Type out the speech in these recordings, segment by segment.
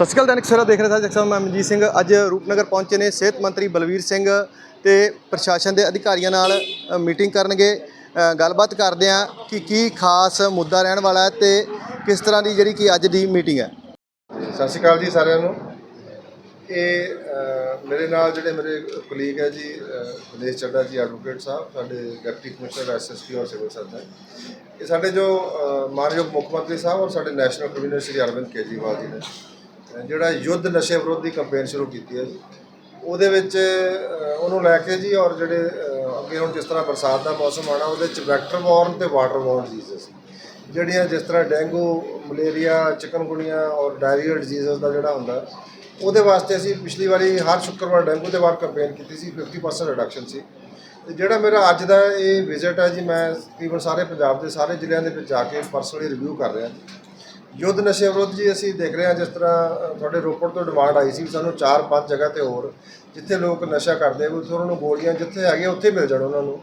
ਸਤਿ ਸ਼੍ਰੀ ਅਕਾਲ ਦੈਨਿਕ ਸਵੇਰਾ ਦੇਖ ਰਹੇ ਸਾਰੇ ਜਗਸਾਂ ਮੈਂ ਮਨਜੀਤ ਸਿੰਘ। ਅੱਜ ਰੂਪਨਗਰ ਪਹੁੰਚੇ ਨੇ ਸਿਹਤ ਮੰਤਰੀ ਬਲਵੀਰ ਸਿੰਘ ਤੇ ਪ੍ਰਸ਼ਾਸਨ ਦੇ ਅਧਿਕਾਰੀਆਂ ਨਾਲ ਮੀਟਿੰਗ ਕਰਨਗੇ। ਗੱਲਬਾਤ ਕਰਦੇ ਆ ਕਿ ਕੀ ਖਾਸ ਮੁੱਦਾ ਰਹਿਣ ਵਾਲਾ ਹੈ ਤੇ ਕਿਸ ਤਰ੍ਹਾਂ ਦੀ ਜਿਹੜੀ ਕਿ ਅੱਜ ਦੀ ਮੀਟਿੰਗ ਹੈ। ਸਤਿ ਸ਼੍ਰੀ ਅਕਾਲ ਜੀ ਸਾਰਿਆਂ ਨੂੰ। ਇਹ ਮੇਰੇ ਨਾਲ ਜਿਹੜੇ ਮੇਰੇ ਕੁਲੀਗ ਹੈ ਜੀ ਅ, ਦਿਨੇਸ਼ ਚੱਡਾ ਜੀ ਐਡਵੋਕੇਟ ਸਾਹਿਬ ਸਾਡੇ ਡਿਪਟੀ ਕਮਿਸ਼ਨਰ ਐਸਐਸਪੀ ਔਰ ਸਿਵਲ ਸਰਜਨ ਇਹ ਸਾਡੇ ਜੋ ਮਾਨਯੋਗ ਮੁੱਖ ਮੰਤਰੀ ਸਾਹਿਬ ਔਰ ਸਾਡੇ ਨੈਸ਼ਨਲ ਕਮਿਸ਼ਨਰ ਸ਼੍ਰੀ ਅਰਵਿੰਦ ਕੇਜਰੀਵਾਲ ਜੀ ਨੇ। ਜਿਹੜਾ ਯੁੱਧ ਨਸ਼ੇ ਵਿਰੋਧੀ ਕੰਪੇਨ ਸ਼ੁਰੂ ਕੀਤੀ ਹੈ ਜੀ ਉਹਦੇ ਵਿੱਚ ਉਹਨੂੰ ਲੈ ਕੇ ਜੀ ਔਰ ਜਿਹੜੇ ਅ, ਅੱਗੇ ਹੁਣ ਜਿਸ ਤਰ੍ਹਾਂ ਬਰਸਾਤ ਦਾ ਮੌਸਮ ਆਣਾ ਉਹਦੇ ਚ ਵੈਕਟਰ ਬੋਰਨ ਤੇ ਵਾਟਰ ਬੋਰਨ ਡਿਜੀਜ਼ ਜਿਹੜੀਆਂ ਜਿਸ ਤਰ੍ਹਾਂ ਡੇਂਗੂ ਮਲੇਰੀਆ ਚਿਕਨਗੁਨੀਆ ਔਰ ਡਾਇਰੀਆ ਡਿਜੀਜ਼ ਦਾ ਜਿਹੜਾ ਹੁੰਦਾ ਉਹਦੇ ਵਾਸਤੇ ਅਸੀਂ ਪਿਛਲੀ ਵਾਰੀ ਹਰ ਸ਼ੁੱਕਰਵਾਰ ਡੇਂਗੂ ਦੇ ਵਾਰ ਕੈਂਪੇਨ ਕੀਤੀ ਸੀ 50% ਰਿਡਕਸ਼ਨ ਸੀ। ਤੇ ਜਿਹੜਾ ਮੇਰਾ ਅੱਜ ਦਾ ਇਹ ਵਿਜ਼ਿਟ ਹੈ ਜੀ ਮੈਂ ਤਕਰੀਬਨ ਸਾਰੇ ਪੰਜਾਬ ਦੇ ਸਾਰੇ ਜ਼ਿਲ੍ਹਿਆਂ ਦੇ ਵਿੱਚ ਜਾ ਕੇ ਪਰਸਨਲੀ ਰਿਵਿਊ ਕਰ ਰਿਹਾ। ਯੁੱਧ ਨਸ਼ੇ ਵਿਰੁੱਧ ਜੀ ਅਸੀਂ ਦੇਖ ਰਹੇ ਹਾਂ ਜਿਸ ਤਰ੍ਹਾਂ ਤੁਹਾਡੇ ਰੋਪੜ ਤੋਂ ਡਿਮਾਂਡ ਆਈ ਸੀ ਵੀ ਸਾਨੂੰ 4-5 ਜਗ੍ਹਾ ਤੇ ਹੋਰ ਜਿੱਥੇ ਲੋਕ ਨਸ਼ਾ ਕਰਦੇ ਆ, ਉੱਥੇ ਉਹਨਾਂ ਨੂੰ ਗੋਲੀਆਂ ਜਿੱਥੇ ਹੈਗੀਆਂ ਉੱਥੇ ਮਿਲ ਜਾਣ ਉਹਨਾਂ ਨੂੰ।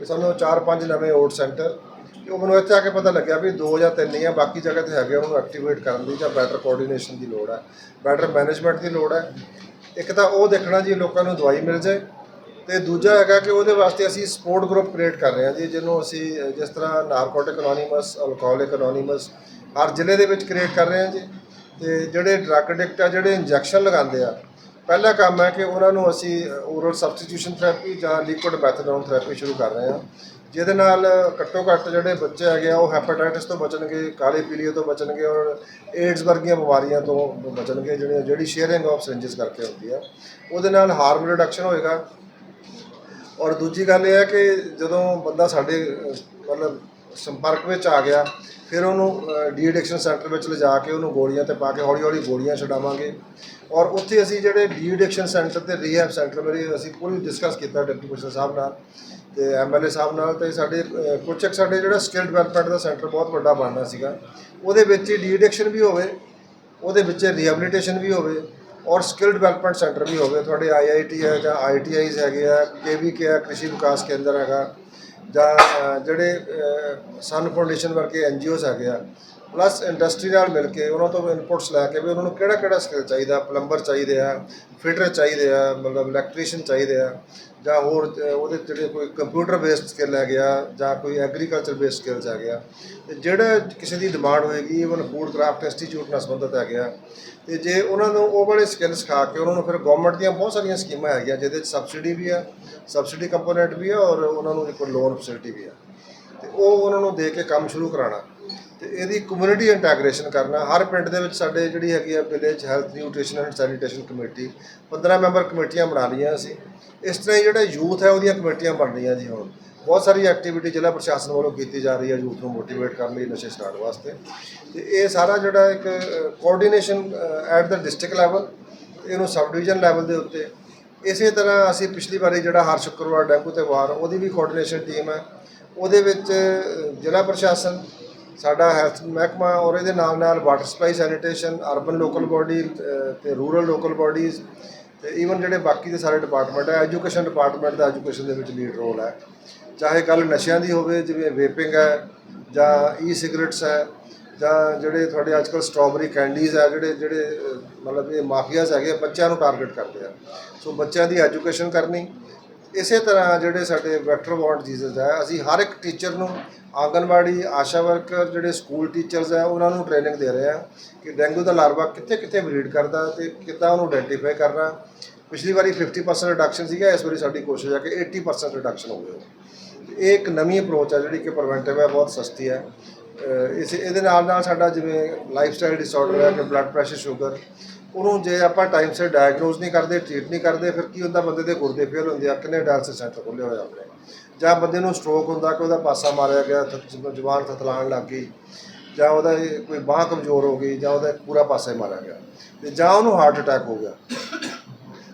ਵੀ ਸਾਨੂੰ 4-5 ਨਵੇਂ ਓਟ ਸੈਂਟਰ ਤੇ ਉਹ ਮੈਨੂੰ ਇੱਥੇ ਆ ਕੇ ਪਤਾ ਲੱਗਿਆ ਵੀ ਦੋ ਜਾਂ ਤਿੰਨ ਹੀ ਆ, ਬਾਕੀ ਜਗ੍ਹਾ ਤੇ ਹੈਗੇ ਉਹਨੂੰ ਐਕਟੀਵੇਟ ਕਰਨ ਦੀ ਜਾਂ ਬੈਟਰ ਕੋਆਰਡੀਨੇਸ਼ਨ ਦੀ ਲੋੜ ਹੈ ਬੈਟਰ ਮੈਨੇਜਮੈਂਟ ਦੀ ਲੋੜ ਹੈ ਇੱਕ ਤਾਂ ਉਹ ਦੇਖਣਾ ਜੀ ਲੋਕਾਂ ਨੂੰ ਦਵਾਈ ਮਿਲ ਜਾਏ ਤੇ ਦੂਜਾ ਹੈਗਾ ਕਿ ਉਹਦੇ ਵਾਸਤੇ ਅਸੀਂ ਸਪੋਰਟ ਗਰੁੱਪ ਕ੍ਰੀਏਟ ਕਰ ਰਹੇ ਹਾਂ ਜੀ, ਜਿਹਨੂੰ ਅਸੀਂ ਜਿਸ ਤਰ੍ਹਾਂ ਨਾਰਕੋਟਿਕ ਅਨੋਨਿਮਸ ਅਲਕੋਹਲਿਕ ਅਨੋਨਿਮਸ ਹਰ ਜ਼ਿਲ੍ਹੇ ਦੇ ਵਿੱਚ ਕ੍ਰੀਏਟ ਕਰ ਰਹੇ ਹਾਂ ਜੀ। ਤੇ ਜਿਹੜੇ ਡਰੱਗ ਐਡਿਕਟ ਆ, ਜਿਹੜੇ ਇੰਜੈਕਸ਼ਨ ਲਗਾਉਂਦੇ ਆ, ਪਹਿਲਾ ਕੰਮ ਹੈ ਕਿ ਉਹਨਾਂ ਨੂੰ ਅਸੀਂ ਓਰਲ ਸਬਸਟੀਟਿਊਸ਼ਨ ਥੈਰੇਪੀ ਜਾਂ ਲਿਕੁਇਡ ਮੈਥਡੋਨ ਥੈਰੇਪੀ ਸ਼ੁਰੂ ਕਰ ਰਹੇ ਹਾਂ। ਜਿਹਦੇ ਨਾਲ ਘੱਟੋ ਘੱਟ ਜਿਹੜੇ ਬੱਚੇ ਹੈਗੇ ਆ, ਉਹ ਹੈਪੇਟਾਈਟਿਸ ਤੋਂ ਬਚਣਗੇ, ਕਾਲੇ ਪੀਲੀਏ ਤੋਂ ਬਚਣਗੇ ਔਰ ਏਡਜ਼ ਵਰਗੀਆਂ ਬਿਮਾਰੀਆਂ ਤੋਂ ਬਚਣਗੇ ਜਿਹੜੀਆਂ ਜਿਹੜੀ ਸ਼ੇਅਰਿੰਗ ਆਫ ਸਿਰਿੰਜਸ ਕਰਕੇ ਹੁੰਦੀ ਆ। ਉਹਦੇ ਨਾਲ ਹਾਰਮ ਰਿਡਕਸ਼ਨ ਹੋਏਗਾ। ਔਰ ਦੂਜੀ ਗੱਲ ਇਹ ਹੈ ਕਿ ਜਦੋਂ ਬੰਦਾ ਸਾਡੇ, ਮਤਲਬ ਸੰਪਰਕ ਵਿੱਚ ਆ ਗਿਆ ਫਿਰ ਉਹਨੂੰ ਡੀ ਐਡਿਕਸ਼ਨ ਸੈਂਟਰ ਵਿੱਚ ਲਿਜਾ ਕੇ ਉਹਨੂੰ ਗੋਲੀਆਂ ਤੇ ਪਾ ਕੇ ਹੌਲੀ ਹੌਲੀ ਗੋਲੀਆਂ ਛਡਾਵਾਂਗੇ। ਔਰ ਉੱਥੇ ਅਸੀਂ ਜਿਹੜੇ ਡੀ ਐਡਿਕਸ਼ਨ ਸੈਂਟਰ ਤੇ ਰੀਹੈਬ ਸੈਂਟਰ ਮੇਰੀ ਅਸੀਂ ਪੂਰੀ ਡਿਸਕਸ ਕੀਤਾ ਡਿਪਟੀ ਕਮਿਸ਼ਨਰ ਸਾਹਿਬ ਨਾਲ ਤੇ ਐਮਐਲਏ ਸਾਹਿਬ ਨਾਲ ਤੇ ਸਾਡੇ ਅਹ, ਕੁਝ ਇੱਕ ਸਾਡੇ ਜਿਹੜਾ ਸਕਿੱਲ ਡਿਵੈਲਪਮੈਂਟ ਦਾ ਸੈਂਟਰ ਬਹੁਤ ਵੱਡਾ ਬਣਨਾ ਸੀਗਾ। ਉਹਦੇ ਵਿੱਚ ਹੀ ਡੀ ਐਡਿਕਸ਼ਨ ਵੀ ਹੋਵੇ ਉਹਦੇ ਵਿੱਚ ਰੀਹੈਬਿਲਿਟੇਸ਼ਨ ਵੀ ਹੋਵੇ ਔਰ ਸਕਿੱਲ ਡਿਵੈਲਪਮੈਂਟ ਸੈਂਟਰ ਵੀ ਹੋਵੇ। ਤੁਹਾਡੇ ਆਈਆਈਟੀ ਹੈ ਜਾਂ ਆਈਟੀਆਈਜ਼ ਹੈਗੇ ਆ ਕੇਵੀਕੇ ਹੈ ਕ੍ਰਿਸ਼ੀ ਵਿਕਾਸ ਕੇਂਦਰ ਹੈਗਾ। ਜਾਂ ਜਿਹੜੇ ਸਨ ਫਾਊਂਡੇਸ਼ਨ ਵਰਗੇ ਐਨਜੀਓਜ਼ ਹੈਗੇ ਆ ਪਲੱਸ ਇੰਡਸਟਰੀ ਨਾਲ ਮਿਲ ਕੇ ਉਹਨਾਂ ਤੋਂ ਇਨਪੁਟਸ ਲੈ ਕੇ ਵੀ ਉਹਨਾਂ ਨੂੰ ਕਿਹੜਾ ਕਿਹੜਾ ਸਕਿੱਲ ਚਾਹੀਦਾ ਪਲੰਬਰ ਚਾਹੀਦੇ ਆ ਫਿਟਰ ਚਾਹੀਦੇ ਆ, ਮਤਲਬ ਇਲੈਕਟ੍ਰੀਸ਼ੀਅਨ ਚਾਹੀਦੇ ਆ ਜਾਂ ਹੋਰ ਉਹਦੇ ਜਿਹੜੇ ਕੋਈ ਕੰਪਿਊਟਰ ਬੇਸਡ ਸਕਿੱਲ ਹੈਗੇ ਆ, ਜਾਂ ਕੋਈ ਐਗਰੀਕਲਚਰ ਬੇਸਡ ਸਕਿੱਲਸ ਹੈਗੇ ਆ, ਤੇ ਜਿਹੜਾ ਕਿਸੇ ਦੀ ਡਿਮਾਂਡ ਹੋਏਗੀ ਇਵਨ ਫੂਡ ਕਰਾਫਟ ਇੰਸਟੀਚਿਊਟ ਨਾਲ ਸੰਬੰਧਿਤ ਹੈਗੇ ਆ, ਤੇ ਜੇ ਉਹਨਾਂ ਨੂੰ ਉਹ ਵਾਲੇ ਸਕਿੱਲ ਸਿਖਾ ਕੇ ਉਹਨਾਂ ਨੂੰ ਫਿਰ ਗਵਰਨਮੈਂਟ ਦੀਆਂ ਬਹੁਤ ਸਾਰੀਆਂ ਸਕੀਮਾਂ ਹੈਗੀਆਂ, ਜਿਹਦੇ ਵਿੱਚ ਸਬਸਿਡੀ ਵੀ ਆ ਸਬਸਿਡੀ ਕੰਪੋਨੈਂਟ ਵੀ ਆ, ਔਰ ਉਹਨਾਂ ਨੂੰ ਇੱਕ ਲੋਨ ਫੈਸਿਲਿਟੀ ਵੀ ਆ, ਤੇ ਉਹ ਉਹਨਾਂ ਨੂੰ ਦੇ ਕੇ ਕੰਮ ਸ਼ੁਰੂ ਕਰਾਉਣਾ। ਤੇ ਇਹਦੀ ਕਮਿਊਨਿਟੀ ਇੰਟੈਗ੍ਰੇਸ਼ਨ ਕਰਨਾ, ਹਰ ਪਿੰਡ ਦੇ ਵਿੱਚ ਸਾਡੇ ਜਿਹੜੀ ਹੈਗੀ ਆ village health nutrition and sanitation committee 15 member ਕਮੇਟੀਆਂ ਬਣਾ ਲਈਆਂ ਅਸੀਂ। ਇਸ ਤਰ੍ਹਾਂ ਹੀ ਜਿਹੜਾ ਯੂਥ ਹੈ ਉਹਦੀਆਂ ਕਮੇਟੀਆਂ ਬਣ ਰਹੀਆਂ ਜੀ ਹੁਣ। ਬਹੁਤ ਸਾਰੀ ਐਕਟੀਵਿਟੀ ਜ਼ਿਲ੍ਹਾ ਪ੍ਰਸ਼ਾਸਨ ਵੱਲੋਂ ਕੀਤੀ ਜਾ ਰਹੀ ਹੈ ਯੂਥ ਨੂੰ ਮੋਟੀਵੇਟ ਕਰਨ ਲਈ ਨਸ਼ੇ ਛਡਾਉਣ ਵਾਸਤੇ। ਤੇ ਇਹ ਸਾਰਾ ਜਿਹੜਾ ਇੱਕ ਕੋਆਰਡੀਨੇਸ਼ਨ ਐਟ ਦਾ ਡਿਸਟ੍ਰਿਕਟ ਲੈਵਲ ਇਹਨੂੰ ਸਬ ਡਿਵੀਜ਼ਨ ਲੈਵਲ ਦੇ ਉੱਤੇ। ਇਸੇ ਤਰ੍ਹਾਂ ਅਸੀਂ ਪਿਛਲੀ ਵਾਰੀ ਜਿਹੜਾ ਹਰ ਸ਼ੁੱਕਰਵਾਰ ਡੈਂਗੂ ਤੇ ਵਾਰ, ਉਹਦੀ ਵੀ ਕੋਆਰਡੀਨੇਸ਼ਨ ਟੀਮ ਹੈ। ਉਹਦੇ ਵਿੱਚ ਜ਼ਿਲ੍ਹਾ ਪ੍ਰਸ਼ਾਸਨ ਸਾਡਾ ਹੈਲਥ ਮਹਿਕਮਾ ਔਰ ਇਹਦੇ ਨਾਲ ਨਾਲ water supply sanitation, urban local body ਤੇ ਰੂਰਲ ਲੋਕਲ ਬਾਡੀਜ਼, ਤੇ ਈਵਨ ਜਿਹੜੇ ਬਾਕੀ ਦੇ ਸਾਰੇ ਡਿਪਾਰਟਮੈਂਟ ਹੈ ਐਜੂਕੇਸ਼ਨ ਡਿਪਾਰਟਮੈਂਟ ਦਾ ਐਜੂਕੇਸ਼ਨ ਦੇ ਵਿੱਚ ਲੀਡ ਰੋਲ ਹੈ ਚਾਹੇ ਗੱਲ ਨਸ਼ਿਆਂ ਦੀ ਹੋਵੇ, ਜਿਵੇਂ ਵੇਪਿੰਗ ਹੈ, ਜਾਂ ਈ ਸਿਗਰਟਸ ਹੈ, ਜਾਂ ਜਿਹੜੇ ਤੁਹਾਡੇ ਅੱਜ ਅੱਜਕੱਲ ਸਟ੍ਰਾਬੇਰੀ ਕੈਂਡੀਜ਼ ਹੈ ਜਿਹੜੇ ਜਿਹੜੇ ਮਤਲਬ ਇਹ ਮਾਫੀਆਸ ਹੈਗੇ ਬੱਚਿਆਂ ਨੂੰ ਟਾਰਗੇਟ ਕਰਦੇ ਆ। ਸੋ ਬੱਚਿਆਂ ਦੀ ਐਜੂਕੇਸ਼ਨ ਕਰਨੀ ਇਸੇ ਤਰ੍ਹਾਂ ਜਿਹੜੇ ਸਾਡੇ ਵੈਕਟਰ ਬੌਰਨ ਡਿਜ਼ੀਜ਼ਸ ਹੈ, ਅਸੀਂ ਹਰ ਇੱਕ ਟੀਚਰ ਨੂੰ ਆਂਗਨਵਾੜੀ, ਆਸ਼ਾ ਵਰਕਰ, ਜਿਹੜੇ ਸਕੂਲ ਟੀਚਰਸ ਹੈ, ਉਹਨਾਂ ਨੂੰ ਟ੍ਰੇਨਿੰਗ ਦੇ ਰਹੇ ਆ ਕਿ ਡੇਂਗੂ ਦਾ ਲਾਰਵਾ ਕਿੱਥੇ ਕਿੱਥੇ ਬਰੀਡ ਕਰਦਾ ਤੇ ਕਿੱਦਾਂ ਉਹਨੂੰ ਆਇਡੈਂਟੀਫਾਈ ਕਰਨਾ। ਪਿਛਲੀ ਵਾਰੀ 50% ਰਿਡਕਸ਼ਨ ਸੀਗਾ, ਇਸ ਵਾਰੀ ਸਾਡੀ ਕੋਸ਼ਿਸ਼ ਹੈ ਕਿ 80% ਰਿਡਕਸ਼ਨ ਹੋਵੇ ਇਹ ਇੱਕ ਨਵੀਂ ਅਪਰੋਚ ਹੈ ਜਿਹੜੀ ਕਿ ਪ੍ਰੀਵੈਂਟਿਵ ਹੈ, ਬਹੁਤ ਸਸਤੀ ਹੈ। ਇਸ, ਇਹਦੇ ਨਾਲ ਨਾਲ ਸਾਡਾ ਜਿਵੇਂ ਲਾਈਫ ਸਟਾਈਲ ਡਿਸਆਰਡਰ ਹੈ, ਕਿ ਬਲੱਡ ਪ੍ਰੈਸ਼ਰ ਸ਼ੂਗਰ ਉਹਨੂੰ ਜੇ ਆਪਾਂ ਟਾਈਮ ਸਿਰ ਡਾਇਗਨੋਸ ਨਹੀਂ ਕਰਦੇ ਟ੍ਰੀਟ ਨਹੀਂ ਕਰਦੇ, ਫਿਰ ਕੀ ਹੁੰਦਾ? ਬੰਦੇ ਦੇ ਗੁਰਦੇ ਫੇਲ ਹੁੰਦੇ ਆ, ਕਿੰਨੇ ਡਾਇਲਸਿਸ ਸੈਂਟਰ ਖੁੱਲੇ ਹੋਏ ਆਪਣੇ। ਜਾਂ ਬੰਦੇ ਨੂੰ ਸਟ੍ਰੋਕ ਹੁੰਦਾ ਕਿ ਉਹਦਾ ਪਾਸਾ ਮਾਰਿਆ ਗਿਆ ਥ- ਜਵਾਨ ਥਤਲਾਣ ਲੱਗ ਗਈ, ਜਾਂ ਉਹਦਾ ਕੋਈ ਬਾਹ ਕਮਜ਼ੋਰ ਹੋ ਗਈ, ਜਾਂ ਉਹਦਾ ਪੂਰਾ ਪਾਸਾ ਮਾਰਿਆ ਗਿਆ, ਤੇ ਜਾਂ ਉਹਨੂੰ ਹਾਰਟ ਅਟੈਕ ਹੋ ਗਿਆ।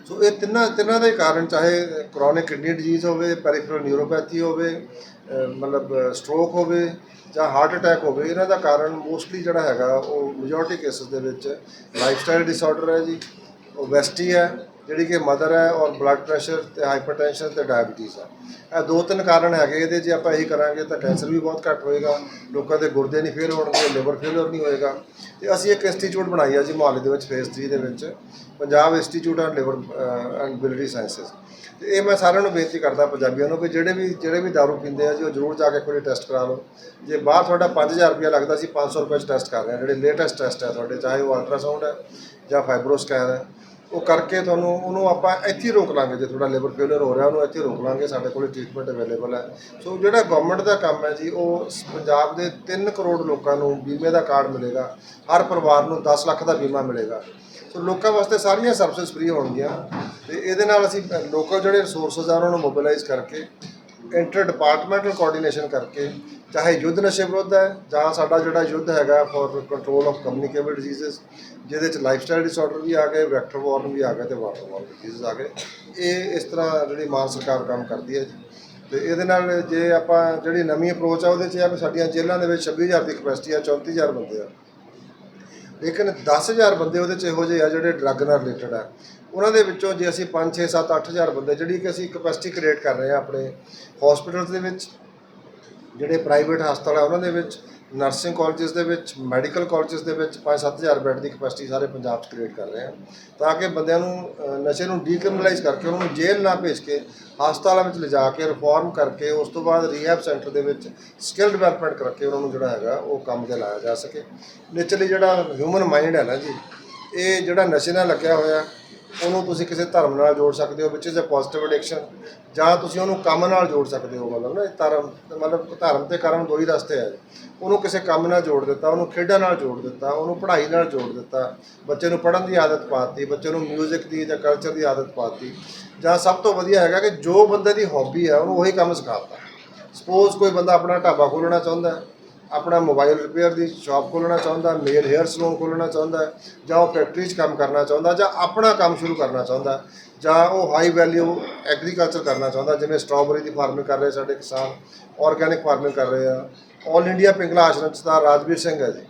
ਸੋ ਇਹ ਤਿੰਨਾਂ ਤਿੰਨਾਂ ਦੇ ਕਾਰਨ, ਚਾਹੇ ਕ੍ਰੋਨਿਕ ਕਿਡਨੀ ਡਿਜ਼ੀਜ਼ ਹੋਵੇ ਪੈਰੀਫਰਲ ਨਿਊਰੋਪੈਥੀ ਹੋਵੇ ਮਤਲਬ ਸਟ੍ਰੋਕ ਹੋਵੇ ਜਾਂ ਹਾਰਟ ਅਟੈਕ ਹੋਵੇ, ਇਹਨਾਂ ਦਾ ਕਾਰਨ ਮੋਸਟਲੀ ਜਿਹੜਾ ਹੈਗਾ, ਉਹ ਮੈਜੋਰਟੀ ਕੇਸਸ ਦੇ ਵਿੱਚ ਲਾਈਫ ਸਟਾਈਲ ਡਿਸਆਰਡਰ ਹੈ ਜੀ ਓਬੈਸਿਟੀ ਹੈ ਜਿਹੜੀ ਕਿ ਮਦਰ ਹੈ ਔਰ ਬਲੱਡ ਪ੍ਰੈਸ਼ਰ ਤੇ ਹਾਈਪਰਟੈਂਸ਼ਨ ਤੇ ਡਾਇਬੀਟੀਜ਼ ਹੈ। ਇਹ ਦੋ ਤਿੰਨ ਕਾਰਨ ਹੈਗੇ ਇਹਦੇ, ਜੇ ਆਪਾਂ ਇਹੀ ਕਰਾਂਗੇ ਤਾਂ ਕੈਂਸਰ ਵੀ ਬਹੁਤ ਘੱਟ ਹੋਏਗਾ, ਲੋਕਾਂ ਦੇ ਗੁਰਦੇ ਨਹੀਂ ਫੇਲ ਹੋਣਗੇ ਲਿਵਰ ਫੇਲਰ ਨਹੀਂ ਹੋਏਗਾ। ਤੇ ਅਸੀਂ ਇੱਕ ਇੰਸਟੀਚਿਊਟ ਬਣਾਈ ਹੈ ਜੀ ਮੁਹੱਲੇ ਦੇ ਵਿੱਚ ਫੇਸ 3 ਦੇ ਵਿੱਚ, Punjab institute on liver and biliary sciences ਤੇ ਇਹ ਮੈਂ ਸਾਰਿਆਂ ਨੂੰ ਬੇਨਤੀ ਕਰਦਾ ਪੰਜਾਬੀਆਂ ਨੂੰ ਕਿ ਜਿਹੜੇ ਵੀ ਜਿਹੜੇ ਵੀ ਦਾਰੂ ਪੀਂਦੇ ਆ ਜੀ, ਉਹ ਜ਼ਰੂਰ ਜਾ ਕੇ ਕੋਈ ਟੈਸਟ ਕਰਾ ਲਓ। ਜੇ ਬਾਹਰ ਤੁਹਾਡਾ 5000 ਰੁਪਇਆ ਲੱਗਦਾ ਸੀ 500 ਰੁਪਏ 'ਚ ਟੈਸਟ ਕਰ ਰਹੇ ਆ ਜਿਹੜੇ ਲੇਟੈਸਟ ਟੈਸਟ ਹੈ ਤੁਹਾਡੇ, ਚਾਹੇ ਉਹ ਅਲਟਰਾਸਾਊਂਡ ਹੈ ਜਾਂ ਫਾਈਬਰੋਸਕੈਨ ਹੈ। ਉਹ ਕਰਕੇ ਤੁਹਾਨੂੰ ਉਹਨੂੰ ਆਪਾਂ ਇੱਥੇ ਹੀ ਰੋਕ ਲਾਂਗੇ, ਜੇ ਤੁਹਾਡਾ ਲਿਵਰ ਫੇਲਰ ਹੋ ਰਿਹਾ, ਉਹਨੂੰ ਇੱਥੇ ਰੋਕ ਲਾਂਗੇ, ਸਾਡੇ ਕੋਲ ਟ੍ਰੀਟਮੈਂਟ ਅਵੇਲੇਬਲ ਹੈ। ਸੋ ਜਿਹੜਾ ਗਵਰਨਮੈਂਟ ਦਾ ਕੰਮ ਹੈ ਜੀ, ਉਹ ਪੰਜਾਬ ਦੇ 3 ਕਰੋੜ ਲੋਕਾਂ ਨੂੰ ਬੀਮੇ ਦਾ ਕਾਰਡ ਮਿਲੇਗਾ। ਹਰ ਪਰਿਵਾਰ ਨੂੰ 10 ਲੱਖ ਦਾ ਬੀਮਾ ਮਿਲੇਗਾ। ਸੋ ਲੋਕਾਂ ਵਾਸਤੇ ਸਾਰੀਆਂ ਸਰਵਿਸਿਜ਼ ਫ੍ਰੀ ਹੋਣਗੀਆਂ। ਤੇ ਇਹਦੇ ਨਾਲ ਅਸੀਂ ਲੋਕਲ ਜਿਹੜੇ ਰਿਸੋਰਸਸ ਆ, ਉਹਨਾਂ ਨੂੰ ਮੋਬਿਲਾਈਜ਼ ਕਰਕੇ ਇੰਟਰ ਡਿਪਾਰਟਮੈਂਟਲ ਕੋਆਰਡੀਨੇਸ਼ਨ ਕਰਕੇ ਚਾਹੇ ਯੁੱਧ ਨਸ਼ੇ ਵਿਰੁੱਧ ਹੈ ਜਾਂ ਸਾਡਾ ਜਿਹੜਾ ਯੁੱਧ ਹੈਗਾ for control of communicable diseases ਜਿਹਦੇ ਚ ਲਾਈਫ ਸਟਾਈਲ ਡਿਸਆਰਡਰ ਵੀ ਆ ਗਏ ਵੈਕਟਰ ਬੋਰਨ ਵੀ ਆ ਗਏ ਤੇ ਵਾਟਰਬੋਰਨ ਡਿਜ਼ੀਜ਼ ਆ ਗਏ। ਇਹ ਇਸ ਤਰ੍ਹਾਂ ਜਿਹੜੀ ਮਾਨ ਸਰਕਾਰ ਕੰਮ ਕਰਦੀ ਹੈ ਜੀ। ਤੇ ਇਹਦੇ ਨਾਲ ਜੇ ਆਪਾਂ ਜਿਹੜੀ ਨਵੀਂ ਅਪਰੋਚ ਆ, ਉਹਦੇ ਚ ਆ ਵੀ ਸਾਡੀਆਂ ਜੇਲ੍ਹਾਂ ਦੇ ਵਿੱਚ 26000 ਦੀ ਕਪੈਸਿਟੀ ਆ 34000 ਬੰਦੇ ਆ। ਲੇਕਿਨ 10000 ਬੰਦੇ ਉਹਦੇ ਚ ਇਹੋ ਜਿਹੇ ਆ ਜਿਹੜੇ ਡਰੱਗ ਨਾਲ ਰਿਲੇਟਡ ਆ। ਉਹਨਾਂ ਦੇ ਵਿੱਚੋਂ ਜੇ ਅਸੀਂ 5 6 7 8000 ਬੰਦੇ, ਜਿਹੜੀ ਕਿ ਅਸੀਂ ਕਪੈਸਿਟੀ ਕ੍ਰੀਏਟ ਕਰ ਰਹੇ ਆ ਆਪਣੇ ਹਸਪੀਟਲਸ ਦੇ ਵਿੱਚ, ਜਿਹੜੇ ਪ੍ਰਾਈਵੇਟ ਹਸਪਤਾਲ ਆ ਉਹਨਾਂ ਦੇ ਵਿੱਚ ਨਰਸਿੰਗ ਕਾਲਜਸ ਦੇ ਵਿੱਚ ਮੈਡੀਕਲ ਕਾਲਜਸ ਦੇ ਵਿੱਚ 5-7000 ਬੈੱਡ ਦੀ ਕਪੈਸਿਟੀ ਸਾਰੇ ਪੰਜਾਬ 'ਚ ਕ੍ਰੀਏਟ ਕਰ ਰਹੇ ਆ ਤਾਂ ਕਿ ਬੰਦਿਆਂ ਨੂੰ ਨਸ਼ੇ ਨੂੰ ਡੀਕ੍ਰਿਮੀਨਲਾਈਜ਼ ਕਰਕੇ, ਉਹਨਾਂ ਨੂੰ ਜੇਲ੍ਹ ਨਾ ਭੇਜ ਕੇ, ਹਸਪਤਾਲਾਂ ਵਿੱਚ ਲਿਜਾ ਕੇ ਰਿਫਾਰਮ ਕਰਕੇ, ਉਸ ਤੋਂ ਬਾਅਦ ਰੀਹੈਬ ਸੈਂਟਰ ਦੇ ਵਿੱਚ ਸਕਿੱਲ ਡਿਵੈਲਪਮੈਂਟ ਕਰਕੇ ਉਹਨਾਂ ਨੂੰ ਜਿਹੜਾ ਹੈਗਾ, ਉਹ ਕੰਮ ਤੇ ਲਾਇਆ ਜਾ ਸਕੇ। ਨੇਚਰਲੀ ਜਿਹੜਾ ਹਿਊਮਨ ਮਾਈਂਡ ਹੈ ਨਾ ਜੀ, ਇਹ ਜਿਹੜਾ ਨਸ਼ੇ ਨਾਲ ਲੱਗਿਆ ਹੋਇਆ ਉਹਨੂੰ ਤੁਸੀਂ ਕਿਸੇ ਧਰਮ ਨਾਲ ਜੋੜ ਸਕਦੇ ਹੋ ਵਿੱਚ ਇਜ਼ ਅ ਪੋਜ਼ਿਟਿਵ ਐਡਿਕਸ਼ਨ ਜਾਂ ਤੁਸੀਂ ਉਹਨੂੰ ਕੰਮ ਨਾਲ ਜੋੜ ਸਕਦੇ ਹੋ, ਮਤਲਬ ਨਾ, ਇਹ ਧਰਮ, ਮਤਲਬ ਧਰਮ ਤੇ ਕਰਮ ਦੋ ਹੀ ਰਸਤੇ ਆ। ਉਹਨੂੰ ਕਿਸੇ ਕੰਮ ਨਾਲ ਜੋੜ ਦਿੱਤਾ, ਉਹਨੂੰ ਖੇਡਾਂ ਨਾਲ ਜੋੜ ਦਿੱਤਾ, ਉਹਨੂੰ ਪੜ੍ਹਾਈ ਨਾਲ ਜੋੜ ਦਿੱਤਾ, ਬੱਚੇ ਨੂੰ ਪੜ੍ਹਨ ਦੀ ਆਦਤ ਪਾਤੀ, ਬੱਚੇ ਨੂੰ 뮤직 ਦੀ ਜਾਂ ਕਲਚਰ ਦੀ ਆਦਤ ਪਾਤੀ, ਜਾਂ ਸਭ ਤੋਂ ਵਧੀਆ ਹੈਗਾ ਕਿ ਜੋ ਬੰਦੇ ਦੀ ਹੌਬੀ ਹੈ ਉਹਨੂੰ ਉਹੀ ਕੰਮ ਸਿਖਾਤਾ। ਸਪੋਜ਼ ਕੋਈ ਬੰਦਾ ਆਪਣਾ ਢਾਬਾ ਖੋਲ੍ਹਣਾ ਚਾਹੁੰਦਾ ਹੈ ਆਪਣਾ ਮੋਬਾਈਲ ਰਿਪੇਅਰ ਦੀ ਸ਼ਾਪ ਖੋਲ੍ਹਣਾ ਚਾਹੁੰਦਾ ਮੇਲ ਹੇਅਰ ਸਲੂਨ ਖੋਲ੍ਹਣਾ ਚਾਹੁੰਦਾ, ਜਾਂ ਉਹ ਫੈਕਟਰੀ 'ਚ ਕੰਮ ਕਰਨਾ ਚਾਹੁੰਦਾ, ਜਾਂ ਆਪਣਾ ਕੰਮ ਸ਼ੁਰੂ ਕਰਨਾ ਚਾਹੁੰਦਾ, ਜਾਂ ਉਹ ਹਾਈ ਵੈਲਿਊ ਐਗਰੀਕਲਚਰ ਕਰਨਾ ਚਾਹੁੰਦਾ, ਜਿਵੇਂ ਸਟ੍ਰਾਬੇਰੀ ਦੀ ਫਾਰਮਿੰਗ ਕਰ ਰਹੇ ਸਾਡੇ ਕਿਸਾਨ ਆਰਗੈਨਿਕ ਫਾਰਮਿੰਗ ਕਰ ਰਹੇ ਆ। ਆਲ ਇੰਡੀਆ ਪਿੰਗਲਾ ਆਸ਼ਰਮ ਸਰਦਾਰ ਰਾਜਵੀਰ ਸਿੰਘ ਹੈ ਜੀ।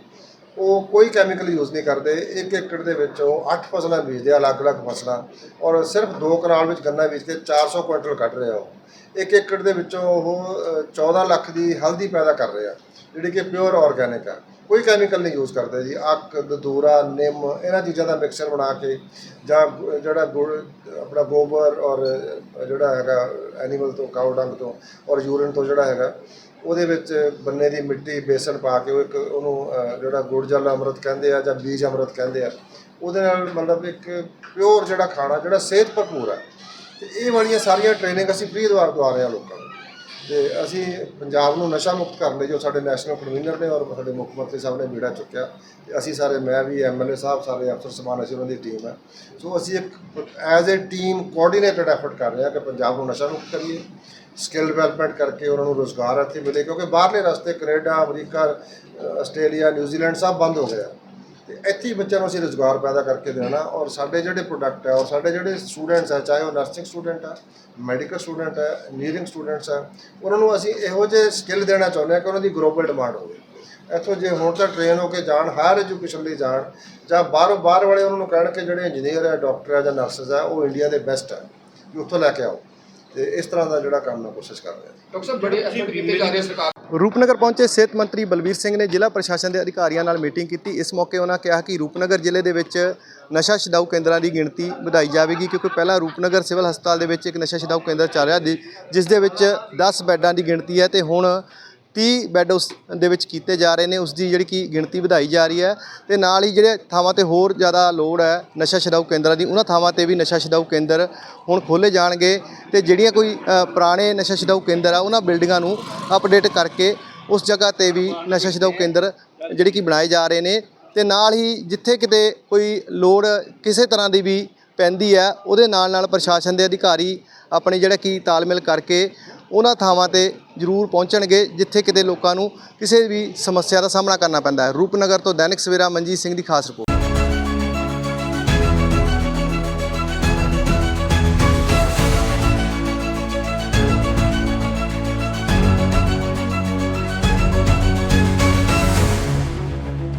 ਉਹ ਕੋਈ ਕੈਮੀਕਲ ਯੂਜ਼ ਨਹੀਂ ਕਰਦੇ। ਇੱਕ ਏਕੜ ਦੇ ਵਿੱਚ ਉਹ 8 ਫਸਲਾਂ ਬੀਜਦੇ ਆ ਅਲੱਗ-ਅਲੱਗ ਫਸਲਾਂ। ਔਰ ਸਿਰਫ ਦੋ ਕਨਾਲ ਵਿੱਚ ਗੰਨਾ ਬੀਜ ਕੇ 400 ਕੁਇੰਟਲ ਕੱਢ ਰਿਹਾ ਉਹ। ਇੱਕ ਏਕੜ ਦੇ ਵਿੱਚੋਂ ਉਹ ਅ, 14 ਲੱਖ ਦੀ ਹਲਦੀ ਪੈਦਾ ਕਰ ਰਿਹਾ ਜਿਹੜੀ ਕਿ ਪਿਓਰ ਆਰਗੈਨਿਕ ਆ। ਕੋਈ ਕੈਮੀਕਲ ਨਹੀਂ ਯੂਜ਼ ਕਰਦੇ ਜੀ। ਅੱਕ ਦਦੂਰਾ ਨਿੰਮ ਇਹਨਾਂ ਚੀਜ਼ਾਂ ਦਾ ਮਿਕਸਚਰ ਬਣਾ ਕੇ ਜਾਂ ਜਿਹੜਾ ਗੁੜ ਆਪਣਾ ਗੋਬਰ ਔਰ ਜਿਹੜਾ ਹੈਗਾ ਐਨੀਮਲ ਤੋਂ ਕਾਊ ਡੰਗ ਤੋਂ ਔਰ ਯੂਰਨ ਤੋਂ ਜਿਹੜਾ ਹੈਗਾ ਉਹਦੇ ਵਿੱਚ ਬੰਨੇ ਦੀ ਮਿੱਟੀ ਬੇਸਣ ਪਾ ਕੇ ਉਹ ਇੱਕ ਉਹਨੂੰ ਜਿਹੜਾ ਗੁੜ ਜਲ ਅੰਮ੍ਰਿਤ ਕਹਿੰਦੇ ਆ ਜਾਂ ਬੀਜ ਅੰਮ੍ਰਿਤ ਕਹਿੰਦੇ ਆ, ਉਹਦੇ ਨਾਲ ਮਤਲਬ ਇੱਕ ਪਿਓਰ ਜਿਹੜਾ ਖਾਣਾ, ਜਿਹੜਾ ਸਿਹਤ ਭਰਪੂਰ ਆ। ਤੇ ਇਹ ਵਾਲੀਆਂ ਸਾਰੀਆਂ ਟ੍ਰੇਨਿੰਗ ਅਸੀਂ ਫ੍ਰੀ ਦਵਾ ਦਵਾ ਰਹੇ ਹਾਂ ਲੋਕਾਂ ਨੂੰ। ਤੇ ਅਸੀਂ ਪੰਜਾਬ ਨੂੰ ਨਸ਼ਾ ਮੁਕਤ ਕਰਨ ਲਈ ਜੋ ਸਾਡੇ ਨੈਸ਼ਨਲ ਕਨਵੀਨਰ ਨੇ ਔਰ ਸਾਡੇ ਮੁੱਖ ਮੰਤਰੀ ਸਾਹਿਬ ਨੇ ਬੀੜਾ ਚੁੱਕਿਆ, ਤੇ ਅਸੀਂ ਸਾਰੇ, ਮੈਂ ਵੀ ਐਮਐਲਏ ਸਾਹਿਬ, ਸਾਰੇ ਅਫਸਰ ਸਮਾਨ ਅਸੀਂ ਉਹਨਾਂ ਦੀ ਟੀਮ ਹੈ ਸੋ ਅਸੀਂ ਇੱਕ as a team coordinated effort ਕਰ ਰਹੇ ਹਾਂ ਕਿ ਪੰਜਾਬ ਨੂੰ ਨਸ਼ਾ ਮੁਕਤ ਕਰੀਏ। ਸਕਿੱਲ ਡਿਵੈਲਪਮੈਂਟ ਕਰਕੇ ਉਹਨਾਂ ਨੂੰ ਰੋਜ਼ਗਾਰ ਇੱਥੇ ਮਿਲੇ, ਕਿਉਂਕਿ ਬਾਹਰਲੇ ਰਸਤੇ ਕੈਨੇਡਾ, ਅਮਰੀਕਾ, ਆਸਟ੍ਰੇਲੀਆ, ਨਿਊਜ਼ੀਲੈਂਡ ਸਭ ਬੰਦ ਹੋ ਗਿਆ ਤੇ ਇੱਥੇ ਹੀ ਬੱਚਿਆਂ ਨੂੰ ਅਸੀਂ ਰੋਜ਼ਗਾਰ ਪੈਦਾ ਕਰਕੇ ਦੇਣਾ ਔਰ ਸਾਡੇ ਜਿਹੜੇ ਪ੍ਰੋਡਕਟ ਹੈ ਔਰ ਸਾਡੇ ਜਿਹੜੇ ਸਟੂਡੈਂਟਸ ਹੈ ਚਾਹੇ ਉਹ ਨਰਸਿੰਗ ਸਟੂਡੈਂਟ ਆ, ਮੈਡੀਕਲ ਸਟੂਡੈਂਟ ਹੈ ਇੰਜੀਨੀਅਰਿੰਗ ਸਟੂਡੈਂਟਸ ਆ, ਉਹਨਾਂ ਨੂੰ ਅਸੀਂ ਇਹੋ ਜਿਹੇ ਸਕਿੱਲ ਦੇਣਾ ਚਾਹੁੰਦੇ ਹਾਂ ਕਿ ਉਹਨਾਂ ਦੀ ਗਲੋਬਲ ਡਿਮਾਂਡ ਹੋਵੇ। ਇੱਥੋਂ ਜੇ ਹੁਣ ਤਾਂ ਟ੍ਰੇਨ ਹੋ ਕੇ ਜਾਣ, ਹਾਇਰ ਐਜੂਕੇਸ਼ਨ ਲਈ ਜਾਣ, ਜਾਂ ਬਾਹਰੋਂ ਬਾਹਰ ਵਾਲੇ ਉਹਨਾਂ ਨੂੰ ਕਹਿਣ ਕਿ ਜਿਹੜੇ ਇੰਜੀਨੀਅਰ ਹੈ ਡਾਕਟਰ ਹੈ ਜਾਂ ਨਰਸਸ ਹੈ ਉਹ ਇੰਡੀਆ ਦੇ ਬੈਸਟ ਹੈ ਵੀ ਉੱਥੋਂ ਲੈ ਕੇ ਆਓ। ਤੇ ਇਸ ਤਰ੍ਹਾਂ ਦਾ ਜਿਹੜਾ ਕੰਮ ਮੈਂ ਕੋਸ਼ਿਸ਼ ਕਰ ਰਿਹਾ। ਡਾਕਟਰ ਸਾਹਿਬ ਬੜੇ ਐਫਰਟ ਕੀਤੇ ਜਾ ਰਹੇ ਸਰਕਾਰ ਰੂਪਨਗਰ ਪਹੁੰਚੇ ਸਿਹਤ ਮੰਤਰੀ ਬਲਵੀਰ ਸਿੰਘ ਨੇ ਜ਼ਿਲ੍ਹਾ ਪ੍ਰਸ਼ਾਸਨ ਦੇ ਅਧਿਕਾਰੀਆਂ ਨਾਲ ਮੀਟਿੰਗ ਕੀਤੀ। ਇਸ ਮੌਕੇ ਉਹਨਾਂ ਕਿਹਾ ਕਿ ਰੂਪਨਗਰ ਜ਼ਿਲ੍ਹੇ ਦੇ ਵਿੱਚ ਨਸ਼ਾ ਛਡਾਊ ਕੇਂਦਰਾਂ ਦੀ ਗਿਣਤੀ ਵਧਾਈ ਜਾਵੇਗੀ ਕਿਉਂਕਿ ਪਹਿਲਾਂ ਰੂਪਨਗਰ ਸਿਵਲ ਹਸਪਤਾਲ ਦੇ ਵਿੱਚ ਇੱਕ ਨਸ਼ਾ ਛਡਾਊ ਕੇਂਦਰ ਚੱਲ ਰਿਹਾ ਜੀ, ਜਿਸ ਦੇ ਵਿੱਚ 10 ਬੈੱਡਾਂ ਦੀ ਗਿਣਤੀ ਹੈ ਤੇ ਹੁਣ 30 ਬੈੱਡ ਉਸ ਦੇ ਵਿੱਚ ਕੀਤੇ ਜਾ ਰਹੇ ਨੇ ਉਸ ਦੀ ਜਿਹੜੀ ਕਿ ਗਿਣਤੀ ਵਧਾਈ ਜਾ ਰਹੀ ਹੈ ਤੇ ਨਾਲ ਹੀ ਜਿਹੜੇ ਥਾਵਾਂ ਤੇ ਹੋਰ ਜ਼ਿਆਦਾ ਲੋੜ ਹੈ ਨਸ਼ਾ ਛਡਾਊ ਕੇਂਦਰਾਂ ਦੀ, ਉਹਨਾਂ ਥਾਵਾਂ ਤੇ ਵੀ ਨਸ਼ਾ ਛਡਾਊ ਕੇਂਦਰ ਹੁਣ ਖੋਲੇ ਜਾਣਗੇ ਤੇ ਜਿਹੜੀਆਂ ਕੋਈ ਪੁਰਾਣੇ ਨਸ਼ਾ ਛਡਾਊ ਕੇਂਦਰ ਆ, ਉਹਨਾਂ ਬਿਲਡਿੰਗਾਂ ਨੂੰ ਅਪਡੇਟ ਕਰਕੇ ਉਸ ਜਗ੍ਹਾ ਤੇ ਵੀ ਨਸ਼ਾ ਛਡਾਊ ਕੇਂਦਰ ਜਿਹੜੀ ਕਿ ਬਣਾਏ ਜਾ ਰਹੇ ਨੇ ਤੇ ਨਾਲ ਹੀ ਜਿੱਥੇ ਕਿਤੇ ਕੋਈ ਲੋੜ ਕਿਸੇ ਤਰ੍ਹਾਂ ਦੀ ਵੀ ਪੈਂਦੀ ਹੈ, ਉਹਦੇ ਨਾਲ ਨਾਲ ਪ੍ਰਸ਼ਾਸਨ ਦੇ ਅਧਿਕਾਰੀ ਆਪਣੇ ਜਿਹੜਾ ਕਿ ਤਾਲਮੇਲ ਕਰਕੇ ਉਹਨਾਂ ਥਾਵਾਂ ਤੇ ਜ਼ਰੂਰ ਪਹੁੰਚਣਗੇ, ਜਿੱਥੇ ਕਿਤੇ ਲੋਕਾਂ ਨੂੰ ਕਿਸੇ ਵੀ ਸਮੱਸਿਆ ਦਾ ਸਾਹਮਣਾ ਕਰਨਾ ਪੈਂਦਾ ਹੈ। ਰੂਪਨਗਰ ਤੋਂ ਦੈਨਿਕ ਸਵੇਰਾ ਮਨਜੀਤ ਸਿੰਘ ਦੀ ਖਾਸ ਰਿਪੋਰਟ।